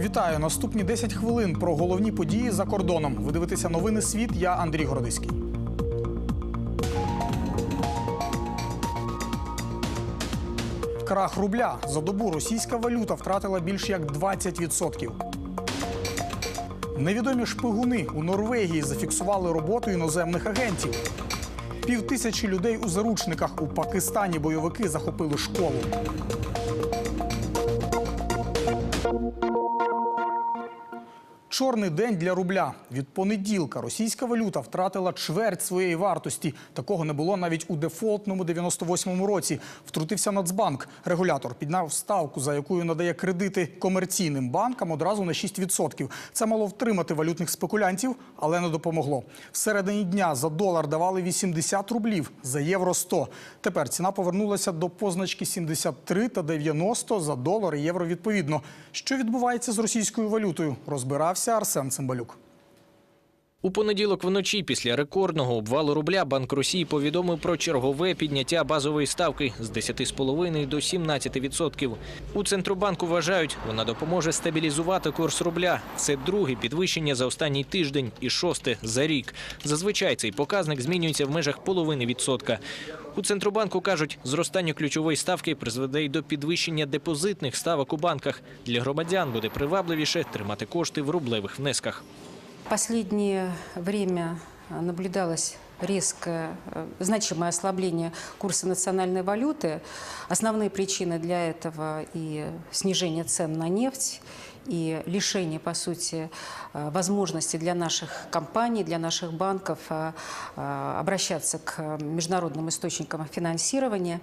Вітаю! Наступні 10 хвилин про головні події за кордоном. Ви дивитеся новини світ. Я Андрій Городиський. Крах рубля за добу російська валюта втратила більш як 20%. Невідомі шпигуни у Норвегії зафіксували роботу іноземних агентів. Півтисячі людей у заручниках у Пакистані бойовики захопили школу. Чорний день для рубля. Від понеділка російська валюта втратила чверть своєї вартості. Такого не було навіть у дефолтному 98-му році. Втрутився Нацбанк. Регулятор підняв ставку, за якою надає кредити комерційним банкам одразу на 6%. Це мало втримати валютних спекулянтів, але не допомогло. Всередині дня за долар давали 80 рублів, за євро 100. Тепер ціна повернулася до позначки 73 та 90 за долар і євро відповідно. Що відбувається з російською валютою? Розбирався Арсен Цимбалюк. У понеділок вночі після рекордного обвалу рубля Банк Росії повідомив про чергове підняття базової ставки з 10,5 до 17%. У Центробанку вважають, вона допоможе стабілізувати курс рубля. Це друге підвищення за останній тиждень і шосте за рік. Зазвичай цей показник змінюється в межах половини відсотка. У Центробанку кажуть, зростання ключової ставки призведе й до підвищення депозитних ставок у банках. Для громадян буде привабливіше тримати кошти в рублевих внесках. Последнее время э, наблюдалось резкое, э, значимое ослабление курса национальной валюты. Основные причины для этого и снижение цен на нефть, и лишение, по сути, э, возможности для наших компаний, для наших банков э, э, обращаться к международным источникам финансирования.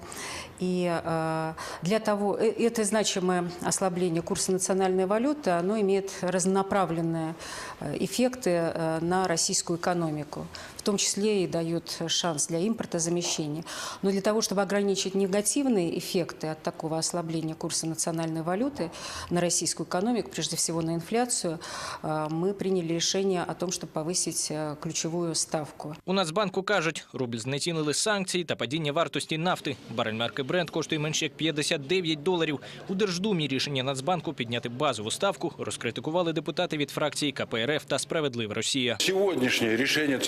И э, для того, э, это значимое ослабление курса национальной валюты, оно имеет разнонаправленные э, эффекты э, на российскую экономику, в том числе и дает шанс для импортозамещения. Но для того, чтобы ограничить негативные эффекты от такого ослабления курса национальной валюты на российскую экономику, прежде всего на инфляцию, э, мы приняли решение о том, чтобы повысить э, ключевую ставку. У Нацбанку кажуть, рубль знецінили санкції та падіння вартості нафти. Барель марки Brent коштує менше як 59 доларів. У Держдумі рішення Нацбанку підняти базову ставку розкритикували депутати від фракції КПРФ та Справедлива Росія. Сегодняшнее решение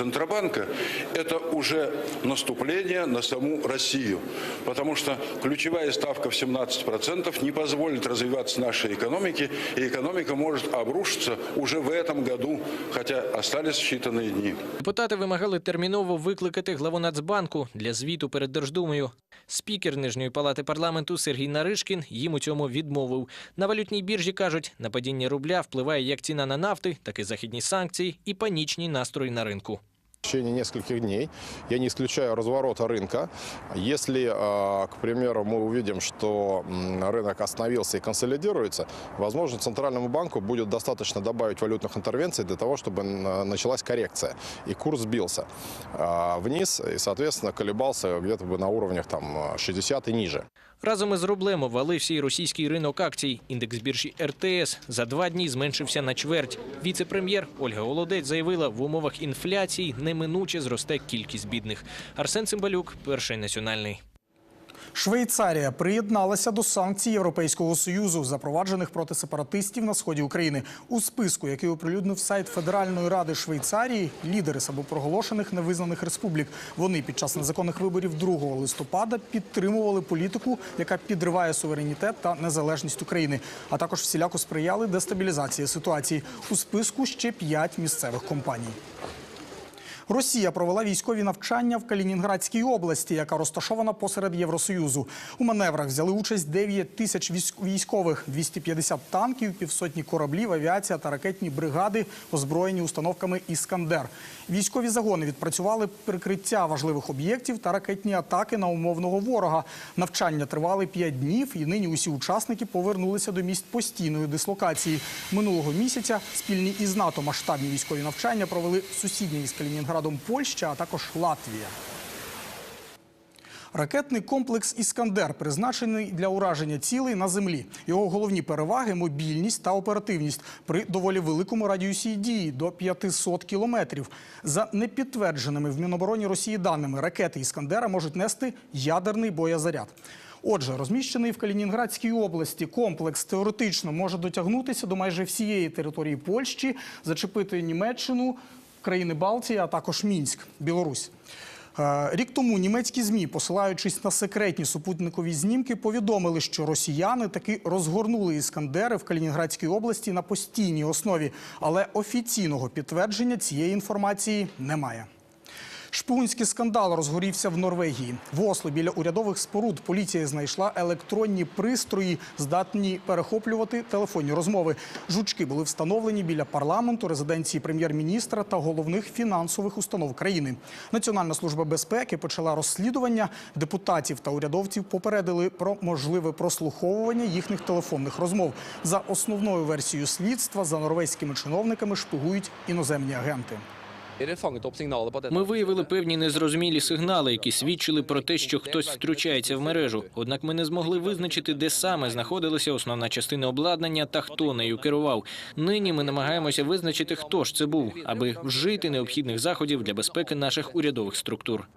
Центробанка – это уже наступление на саму Россию, потому что ключевая ставка в 17% не позволит развиваться нашей экономике, и экономика может обрушиться уже в этом году, хотя остались считанные дни. Депутати вимагали терміново викликати главу Нацбанку для звіту перед Держдумою. Спікер Нижньої палати парламенту Сергій Наришкін їм у цьому відмовив. На валютній біржі кажуть, на падіння рубля впливає як ціна на нафти, так і західні санкції і панічні настрої на ринку. В течение нескольких дней. Я не исключаю разворота рынка. Если, э, к примеру, мы увидим, что рынок остановился и консолидируется, возможно, Центральному банку будет достаточно добавить валютных интервенций для того, чтобы началась коррекция и курс сбился э, вниз и, соответственно, колебался где-то бы на уровнях там, э, 60 и ниже. Разом із рублем обвалився і російський ринок акцій. Індекс біржі РТС за два дні зменшився на чверть. Віце-прем'єр Ольга Голодець заявила, в умовах інфляції неминуче зросте кількість бідних. Арсен Цимбалюк, перший національний. Швейцарія приєдналася до санкцій Європейського союзу, запроваджених проти сепаратистів на сході України. У списку, який оприлюднив сайт Федеральної ради Швейцарії, лідери самопроголошених невизнаних республік. Вони під час незаконних виборів 2 листопада підтримували політику, яка підриває суверенітет та незалежність України, а також всіляко сприяли дестабілізації ситуації. У списку ще п'ять місцевих компаній. Росія провела військові навчання в Калінінградській області, яка розташована посеред Євросоюзу. У маневрах взяли участь 9 тисяч військ- військових, 250 танків, півсотні кораблів, авіація та ракетні бригади, озброєні установками Іскандер. Військові загони відпрацювали прикриття важливих об'єктів та ракетні атаки на умовного ворога. Навчання тривали 5 днів, і нині усі учасники повернулися до місць постійної дислокації. Минулого місяця спільні із НАТО масштабні військові навчання провели сусідні із Калінінградом Польща, а також Латвія. Ракетний комплекс Іскандер призначений для ураження цілей на землі. Його головні переваги мобільність та оперативність при доволі великому радіусі дії до 500 кілометрів. За непідтвердженими в Мінобороні Росії даними, ракети Іскандера можуть нести ядерний боєзаряд. Отже, розміщений в Калінінградській області комплекс теоретично може дотягнутися до майже всієї території Польщі, зачепити Німеччину, країни Балтії, а також Мінськ, Білорусь. Е, Рік тому німецькі змі, посилаючись на секретні супутникові знімки, повідомили, що росіяни таки розгорнули іскандери в Калінінградській області на постійній основі, але офіційного підтвердження цієї інформації немає. Шпигунський скандал розгорівся в Норвегії. В Осло біля урядових споруд поліція знайшла електронні пристрої, здатні перехоплювати телефонні розмови. Жучки були встановлені біля парламенту, резиденції прем'єр-міністра та головних фінансових установ країни. Національна служба безпеки почала розслідування. Депутатів та урядовців попередили про можливе прослуховування їхніх телефонних розмов. За основною версією слідства за норвезькими чиновниками шпигують іноземні агенти. Ми виявили певні незрозумілі сигнали, які свідчили про те, що хтось втручається в мережу. Однак ми не змогли визначити, де саме знаходилася основна частина обладнання та хто нею керував. Нині ми намагаємося визначити, хто ж це був, аби вжити необхідних заходів для безпеки наших урядових структур.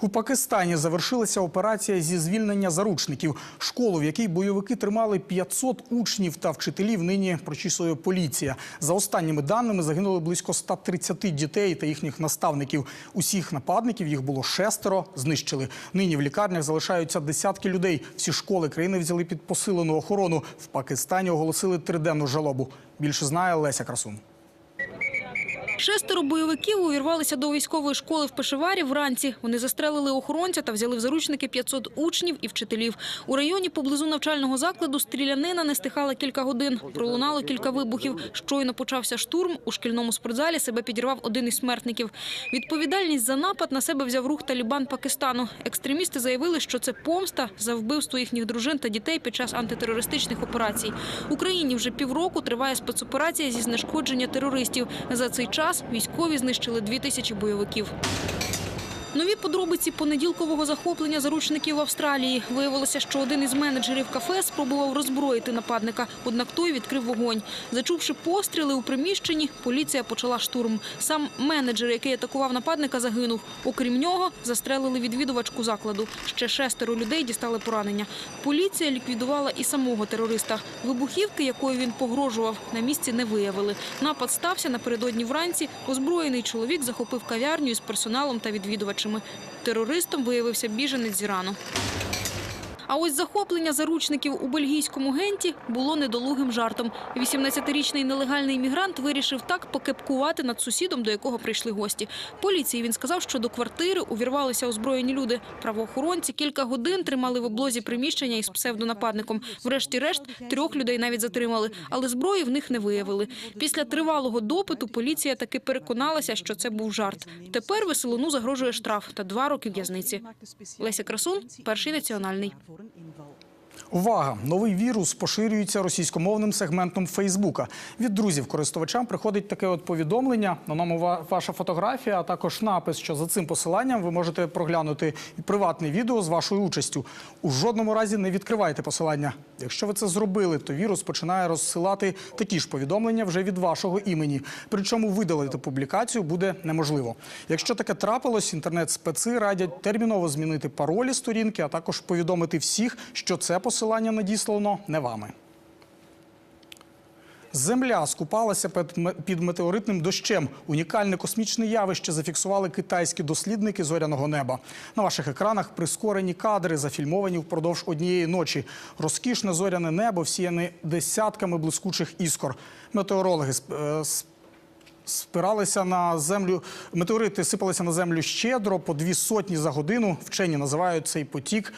У Пакистані завершилася операція зі звільнення заручників. Школу, в якій бойовики тримали 500 учнів та вчителів, нині прочісує поліція. За останніми даними загинули близько 130 дітей та їхніх наставників. Усіх нападників їх було шестеро. Знищили. Нині в лікарнях залишаються десятки людей. Всі школи країни взяли під посилену охорону. В Пакистані оголосили триденну жалобу. Більше знає Леся Красун. Шестеро бойовиків увірвалися до військової школи в Пешеварі вранці. Вони застрелили охоронця та взяли в заручники 500 учнів і вчителів. У районі поблизу навчального закладу стрілянина не стихала кілька годин. Пролунало кілька вибухів. Щойно почався штурм. У шкільному спортзалі себе підірвав один із смертників. Відповідальність за напад на себе взяв рух Талібан Пакистану. Екстремісти заявили, що це помста за вбивство їхніх дружин та дітей під час антитерористичних операцій. В Україні вже півроку триває спецоперація зі знешкодження терористів. За цей час військові знищили дві тисячі бойовиків. Нові подробиці понеділкового захоплення заручників в Австралії. Виявилося, що один із менеджерів кафе спробував роззброїти нападника, однак той відкрив вогонь. Зачувши постріли у приміщенні, поліція почала штурм. Сам менеджер, який атакував нападника, загинув. Окрім нього, застрелили відвідувачку закладу. Ще шестеро людей дістали поранення. Поліція ліквідувала і самого терориста. Вибухівки, якою він погрожував, на місці не виявили. Напад стався напередодні вранці. Озброєний чоловік захопив кав'ярню із персоналом та відвідувачами. Терористом виявився біженець з Ірану. А ось захоплення заручників у бельгійському генті було недолугим жартом. 18-річний нелегальний мігрант вирішив так покепкувати над сусідом, до якого прийшли гості. Поліції він сказав, що до квартири увірвалися озброєні люди. Правоохоронці кілька годин тримали в облозі приміщення із псевдонападником. Врешті-решт трьох людей навіть затримали, але зброї в них не виявили. Після тривалого допиту поліція таки переконалася, що це був жарт. Тепер веселону загрожує штраф та два роки в'язниці. Леся Красун, перший національний. voor een inval. Увага! Новий вірус поширюється російськомовним сегментом Фейсбука. Від друзів користувачам приходить таке от повідомлення. На ньому ваша фотографія, а також напис, що за цим посиланням ви можете проглянути приватне відео з вашою участю. У жодному разі не відкривайте посилання. Якщо ви це зробили, то вірус починає розсилати такі ж повідомлення вже від вашого імені. Причому видалити публікацію буде неможливо. Якщо таке трапилось, інтернет-специ радять терміново змінити паролі сторінки, а також повідомити всіх, що це посилання надіслано не вами. Земля скупалася під метеоритним дощем. Унікальне космічне явище зафіксували китайські дослідники зоряного неба. На ваших екранах прискорені кадри, зафільмовані впродовж однієї ночі. Розкішне зоряне небо всіяне десятками блискучих іскор. Метеорологи е, спиралися на землю. Метеорити сипалися на землю щедро по дві сотні за годину. Вчені називають цей потік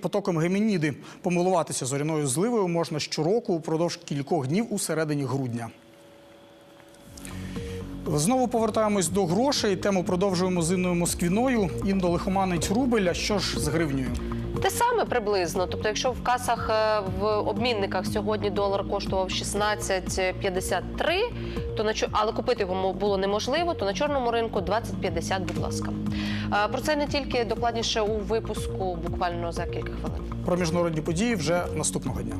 потоком Гемініди. Помилуватися зоряною зливою можна щороку упродовж кількох днів у середині грудня. Знову повертаємось до грошей. Тему продовжуємо з Інною Москвіною. Індо лихоманить рубль. А що ж з гривнею? Те саме приблизно. Тобто, якщо в касах е, в обмінниках сьогодні долар коштував 16,53, то на але купити його було неможливо, то на чорному ринку 20,50, будь ласка. Е, Про це не тільки докладніше у випуску буквально за кілька хвилин. Про міжнародні події вже наступного дня.